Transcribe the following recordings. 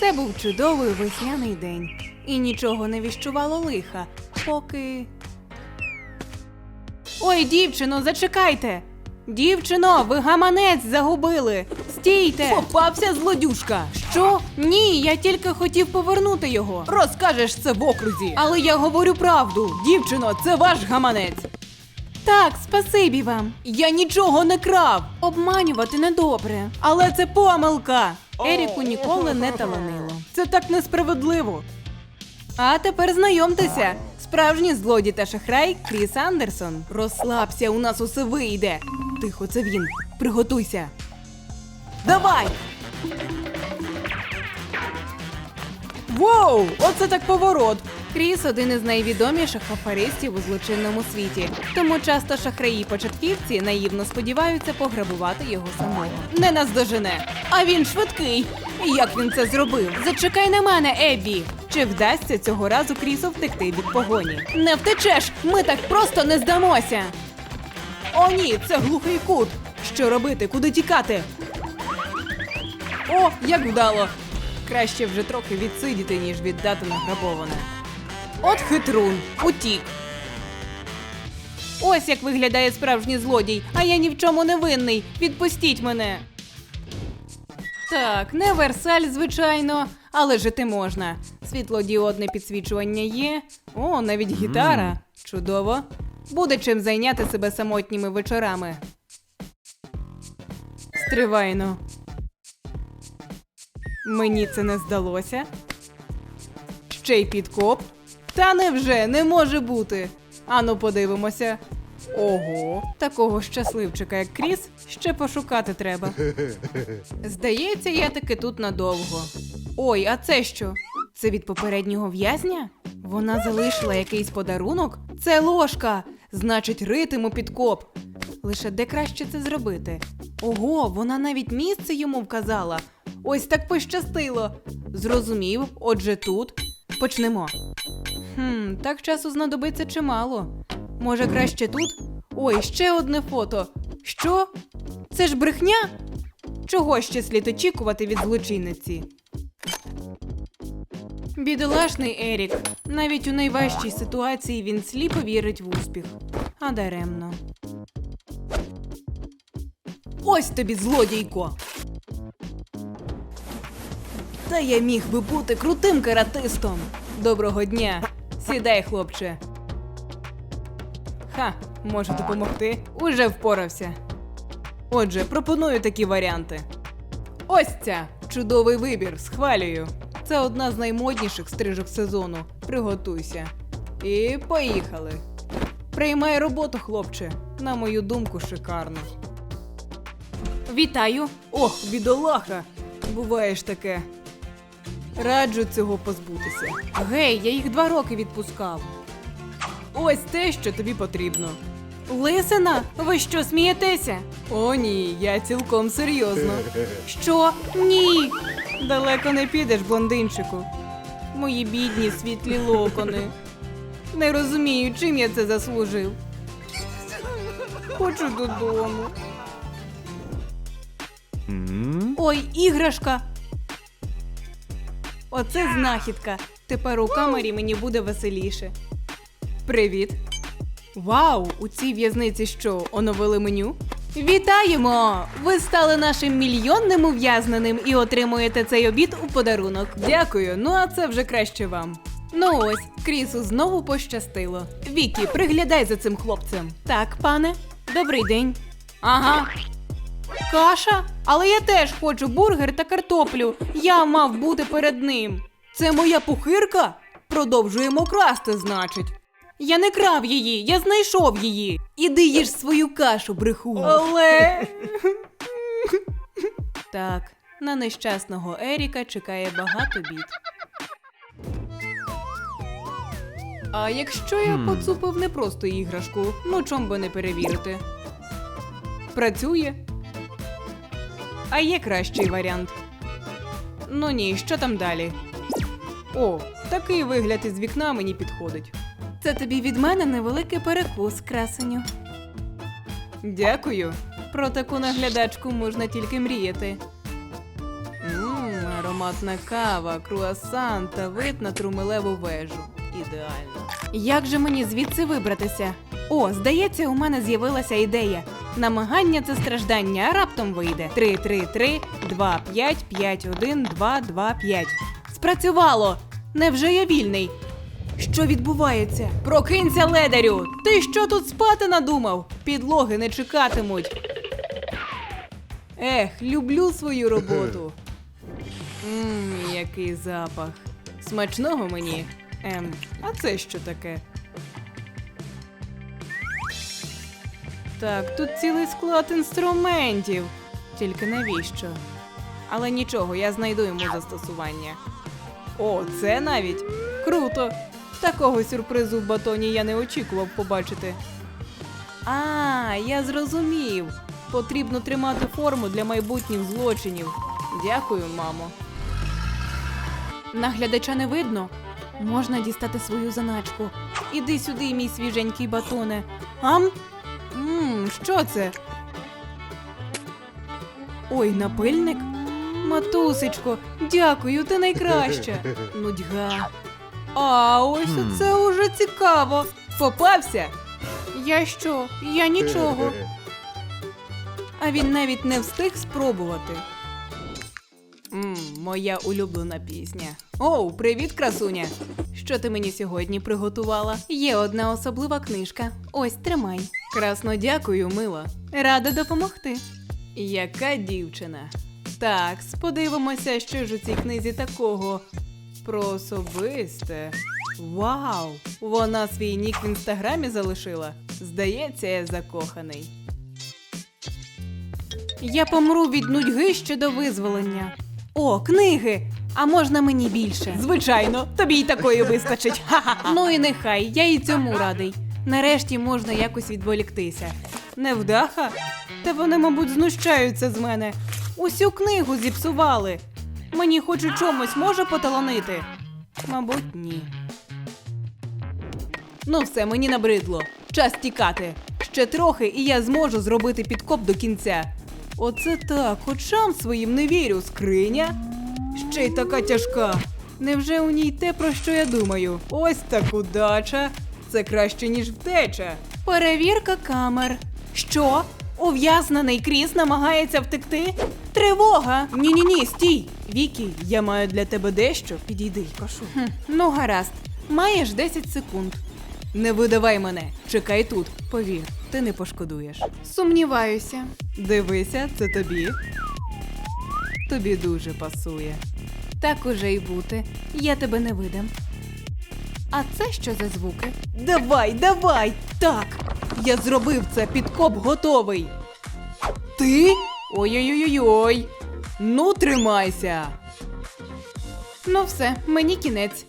Це був чудовий весняний день, і нічого не віщувало лиха, поки. Ой, дівчино, зачекайте! Дівчино, ви гаманець загубили! Стійте! Попався злодюшка. Що? Ні, я тільки хотів повернути його. Розкажеш це в окрузі. Але я говорю правду. Дівчино, це ваш гаманець. Так, спасибі вам. Я нічого не крав. Обманювати недобре. Але це помилка. Еріку ніколи не таланило. Це так несправедливо. А тепер знайомтеся. Справжній злодій та шахрай Кріс Андерсон. Розслабся, у нас усе вийде. Тихо, це він. Приготуйся. Давай! Воу! Оце так поворот. Кріс один із найвідоміших аферистів у злочинному світі. Тому часто шахраї-початківці наївно сподіваються пограбувати його самого. Не наздожене. А він швидкий. Як він це зробив? Зачекай на мене, Еббі! Чи вдасться цього разу Крісу втекти від погоні? Не втечеш! Ми так просто не здамося. О, ні, це глухий кут. Що робити? Куди тікати? О, як вдало. Краще вже трохи відсидіти, ніж віддати награбоване. От хитрун, утік. Ось як виглядає справжній злодій, а я ні в чому не винний. Відпустіть мене. Так, не Версаль, звичайно, але жити можна. Світлодіодне підсвічування є. О, навіть гітара. Чудово. Буде чим зайняти себе самотніми вечорами. Стривайно. Мені це не здалося. Ще й підкоп. Та невже не може бути. Ану, подивимося. Ого, такого щасливчика, як Кріс, ще пошукати треба. Здається, я таки тут надовго. Ой, а це що? Це від попереднього в'язня? Вона залишила якийсь подарунок? Це ложка! Значить, ритиму підкоп. Лише де краще це зробити? Ого, вона навіть місце йому вказала. Ось так пощастило. Зрозумів, отже тут. Почнемо. Хм, так часу знадобиться чимало. Може, краще тут? Ой, ще одне фото. Що? Це ж брехня? Чого ще слід очікувати від злочинниці? Бідолашний Ерік. Навіть у найважчій ситуації він сліпо вірить в успіх. А даремно. Ось тобі злодійко. Та я міг би бути крутим каратистом. Доброго дня. Сідай, хлопче. Ха, можу допомогти. Уже впорався. Отже, пропоную такі варіанти. Ось ця чудовий вибір, схвалюю. Це одна з наймодніших стрижок сезону. Приготуйся. І поїхали. Приймай роботу, хлопче. На мою думку, шикарно. Вітаю! Ох, бідолаха. Буває ж таке. Раджу цього позбутися. Гей, я їх два роки відпускав. Ось те, що тобі потрібно. Лисина, ви що смієтеся? О, ні, я цілком серйозно. Що? Ні. Далеко не підеш, блондинчику. Мої бідні світлі локони. Не розумію, чим я це заслужив. Хочу додому. Ой, іграшка. Оце знахідка. Тепер у камері мені буде веселіше. Привіт. Вау, у цій в'язниці що, оновили меню? Вітаємо! Ви стали нашим мільйонним ув'язненим і отримуєте цей обід у подарунок. Дякую, ну а це вже краще вам. Ну ось, Крісу знову пощастило. Вікі, приглядай за цим хлопцем. Так, пане, добрий день. Ага. Каша? Але я теж хочу бургер та картоплю. Я мав бути перед ним. Це моя пухирка? Продовжуємо красти, значить. Я не крав її, я знайшов її. Іди їж свою кашу, брехун. Але. Так, на нещасного Еріка чекає багато бід. А якщо я поцупив не просто іграшку, ну чом би не перевірити? Працює. А є кращий варіант. Ну ні, що там далі? О, такий вигляд із вікна мені підходить. Це тобі від мене невеликий перекус, красеню. Дякую. Про таку наглядачку можна тільки мріяти. Ммм, ароматна кава, круасан та вид на трумелеву вежу. Ідеально. Як же мені звідси вибратися? О, здається, у мене з'явилася ідея. Намагання це страждання, а раптом вийде. 3, 3, 3, 2, 5, 5, 1, 2, 2, 5. Спрацювало! Невже я вільний? Що відбувається? Прокинься, ледарю! Ти що тут спати надумав? Підлоги не чекатимуть. Ех, люблю свою роботу. Ммм, який запах. Смачного мені. Ем, а це що таке? Так, тут цілий склад інструментів. Тільки навіщо? Але нічого, я знайду йому застосування. О, це навіть круто. Такого сюрпризу в батоні я не очікував побачити. А, я зрозумів. Потрібно тримати форму для майбутніх злочинів. Дякую, мамо. Наглядача не видно. Можна дістати свою заначку. Іди сюди, мій свіженький батоне. Ам? Мм, що це? Ой, напильник. Матусечко, дякую, ти найкраща. Нудьга. А ось це уже цікаво. Попався? Я що? Я нічого. А він навіть не встиг спробувати. Мм, моя улюблена пісня. Оу, привіт, красуня! Що ти мені сьогодні приготувала? Є одна особлива книжка. Ось тримай. Красно дякую, мила. Рада допомогти. Яка дівчина. Так, подивимося, що ж у цій книзі такого про особисте. Вау! Вона свій нік в інстаграмі залишила. Здається, я закоханий. Я помру від нудьги ще до визволення. О, книги! А можна мені більше? Звичайно, тобі й такої вистачить. Ха-ха-ха. Ну і нехай, я і цьому радий. Нарешті можна якось відволіктися. Невдаха? Та вони, мабуть, знущаються з мене. Усю книгу зіпсували. Мені хоч у чомусь може поталанити? Мабуть, ні. Ну, все, мені набридло. Час тікати. Ще трохи, і я зможу зробити підкоп до кінця. Оце так, очам своїм не вірю, скриня. Ще й така тяжка. Невже у ній те, про що я думаю? Ось так удача. Це краще, ніж втеча. Перевірка камер. Що? Ув'язнений Кріс намагається втекти? Тривога! Ні, ні, ні, стій! Вікі, я маю для тебе дещо. Підійди, прошу. Хм, ну гаразд. Маєш 10 секунд. Не видавай мене. Чекай тут. Повір, ти не пошкодуєш. Сумніваюся. Дивися, це тобі. Тобі дуже пасує. Так уже й бути. Я тебе не видам. А це що за звуки? Давай, давай! Так! Я зробив це, підкоп готовий. Ти? Ой-ой-ой-ой. Ну, тримайся. Ну все, мені кінець.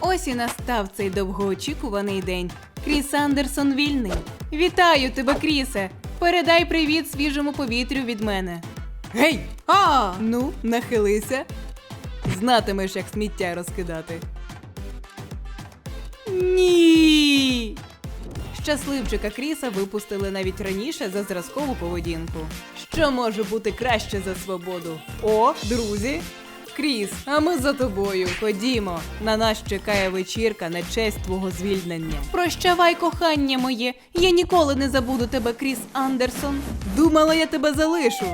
Ось і настав цей довгоочікуваний день. Кріс Андерсон вільний. Вітаю тебе, Крісе! Передай привіт свіжому повітрю від мене. Гей! А! Ну, нахилися. Знатимеш, як сміття розкидати. Ні! Щасливчика Кріса випустили навіть раніше за зразкову поведінку. Що може бути краще за свободу? О, друзі! Кріс, а ми за тобою. Ходімо. На нас чекає вечірка на честь твого звільнення. Прощавай, кохання моє! Я ніколи не забуду тебе, Кріс Андерсон. Думала, я тебе залишу.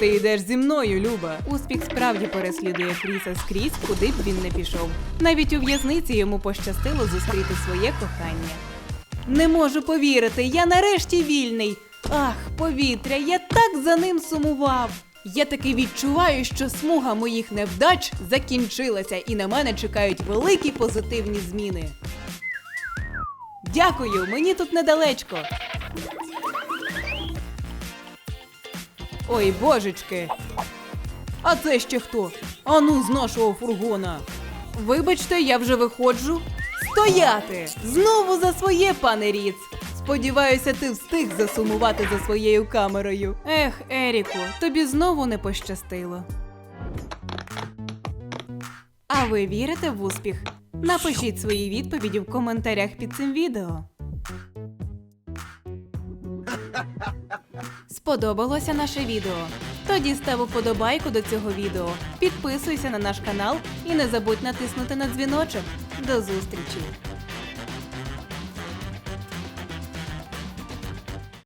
Ти йдеш зі мною, Люба. Успіх справді переслідує Кріса скрізь, куди б він не пішов. Навіть у в'язниці йому пощастило зустріти своє кохання. Не можу повірити, я нарешті вільний. Ах, повітря, я так за ним сумував. Я таки відчуваю, що смуга моїх невдач закінчилася, і на мене чекають великі позитивні зміни. Дякую, мені тут недалечко. Ой, божечки. А це ще хто? Ану з нашого фургона. Вибачте, я вже виходжу. Стояти! Знову за своє, пане Ріц. Сподіваюся, ти встиг засумувати за своєю камерою. Ех, Еріку, тобі знову не пощастило. А ви вірите в успіх? Напишіть свої відповіді в коментарях під цим відео. Сподобалося наше відео? Тоді став уподобайку до цього відео, підписуйся на наш канал і не забудь натиснути на дзвіночок. До зустрічі!